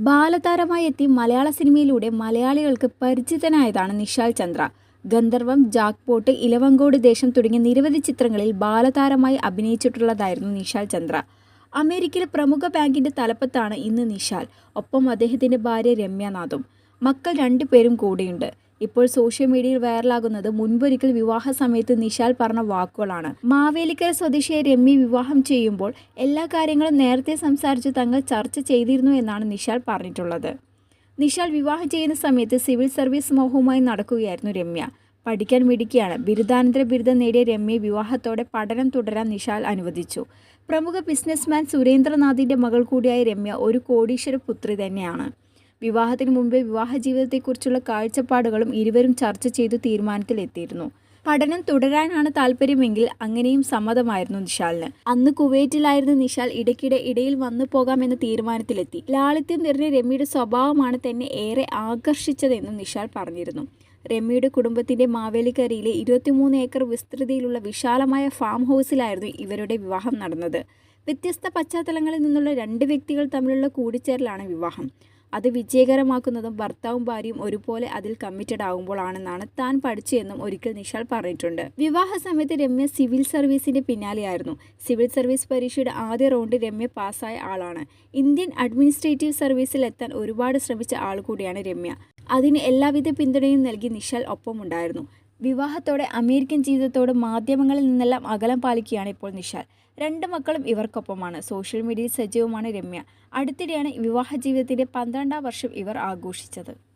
ബാലതാരമായി എത്തി മലയാള സിനിമയിലൂടെ മലയാളികൾക്ക് പരിചിതനായതാണ് നിഷാൽ ചന്ദ്ര. ഗന്ധർവം ജാക്ക്പോട്ട് ഇലവങ്കോട് ദേശം തുടങ്ങിയ നിരവധി ചിത്രങ്ങളിൽ ബാലതാരമായി അഭിനയിച്ചിട്ടുള്ളതായിരുന്നു നിഷാൽ ചന്ദ്ര. അമേരിക്കയിലെ പ്രമുഖ ബാങ്കിന്റെ തലപ്പത്താണ് ഇന്ന് നിഷാൽ. ഒപ്പം അദ്ദേഹത്തിന്റെ ഭാര്യ രമ്യനാഥും. മക്കൾ രണ്ടുപേരും കൂടെയുണ്ട്. ഇപ്പോൾ സോഷ്യൽ മീഡിയയിൽ വൈറലാകുന്നത് മുൻപൊരിക്കൽ വിവാഹ സമയത്ത് നിഷാൽ പറഞ്ഞ വാക്കുകളാണ്. മാവേലിക്കര സ്വദേശിയെ രമ്യ വിവാഹം ചെയ്യുമ്പോൾ എല്ലാ കാര്യങ്ങളും നേരത്തെ സംസാരിച്ച് തങ്ങൾ ചർച്ച ചെയ്തിരുന്നു എന്നാണ് നിഷാൽ പറഞ്ഞിട്ടുള്ളത്. നിഷാൽ വിവാഹം ചെയ്യുന്ന സമയത്ത് സിവിൽ സർവീസ് മോഹവുമായി നടക്കുകയായിരുന്നു രമ്യ. പഠിക്കാൻ മിടുക്കിയാണ്. ബിരുദാനന്തര ബിരുദം നേടിയ രമ്യ വിവാഹത്തോടെ പഠനം തുടരാൻ നിഷാൽ അനുവദിച്ചു. പ്രമുഖ ബിസിനസ്മാൻ സുരേന്ദ്രനാഥിന്റെ മകൾ കൂടിയായ രമ്യ ഒരു കോടീശ്വര പുത്രി തന്നെയാണ്. വിവാഹത്തിന് മുമ്പേ വിവാഹ ജീവിതത്തെക്കുറിച്ചുള്ള കാഴ്ചപ്പാടുകളും ഇരുവരും ചർച്ച ചെയ്തു തീരുമാനത്തിലെത്തിയിരുന്നു. പഠനം തുടരാനാണ് താല്പര്യമെങ്കിൽ അങ്ങനെയും സമ്മതമായിരുന്നു നിഷാലിന് അന്ന് കുവൈറ്റിലായിരുന്ന നിഷാൽ ഇടയ്ക്കിടെ ഇടയിൽ വന്നു പോകാമെന്ന തീരുമാനത്തിലെത്തി. ലാളിത്യം നിറഞ്ഞ രമ്യയുടെ സ്വഭാവമാണ് തന്നെ ഏറെ ആകർഷിച്ചതെന്നും നിഷാൽ പറഞ്ഞിരുന്നു. രമ്യയുടെ കുടുംബത്തിന്റെ മാവേലിക്കരയിലെ ഇരുപത്തിമൂന്ന് ഏക്കർ വിസ്തൃതിയിലുള്ള വിശാലമായ ഫാം ഹൗസിലായിരുന്നു ഇവരുടെ വിവാഹം നടന്നത്. വ്യത്യസ്ത പശ്ചാത്തലങ്ങളിൽ നിന്നുള്ള രണ്ട് വ്യക്തികൾ തമ്മിലുള്ള കൂടിച്ചേരലാണ് വിവാഹം. അത് വിജയകരമാക്കുന്നതും ഭർത്താവും ഭാര്യയും ഒരുപോലെ അതിൽ കമ്മിറ്റഡ് ആകുമ്പോഴാണെന്നാണ് താൻ പഠിച്ചതെന്നും ഒരിക്കൽ നിഷാൽ പറഞ്ഞിട്ടുണ്ട്. വിവാഹ സമയത്ത് രമ്യ സിവിൽ സർവീസിന്റെ പിന്നാലെയായിരുന്നു. സിവിൽ സർവീസ് പരീക്ഷയുടെ ആദ്യ റൗണ്ട് രമ്യ പാസ്സായ ആളാണ്. ഇന്ത്യൻ അഡ്മിനിസ്ട്രേറ്റീവ് സർവീസിൽ എത്താൻ ഒരുപാട് ശ്രമിച്ച ആൾ കൂടിയാണ് രമ്യ. അതിന് എല്ലാവിധ പിന്തുണയും നൽകി നിഷാൽ ഒപ്പമുണ്ടായിരുന്നു. വിവാഹത്തോടെ അമേരിക്കൻ ജീവിതത്തോട് മാധ്യമങ്ങളിൽ നിന്നെല്ലാം അകലം പാലിക്കുകയാണ് ഇപ്പോൾ നിഷാൽ രണ്ട് മക്കളും ഇവർക്കൊപ്പമാണ്. സോഷ്യൽ മീഡിയയിൽ സജീവമാണ് രമ്യ. അടുത്തിടെയാണ് വിവാഹ ജീവിതത്തിന്റെ പന്ത്രണ്ടാം വർഷം ഇവർ ആഘോഷിച്ചത്.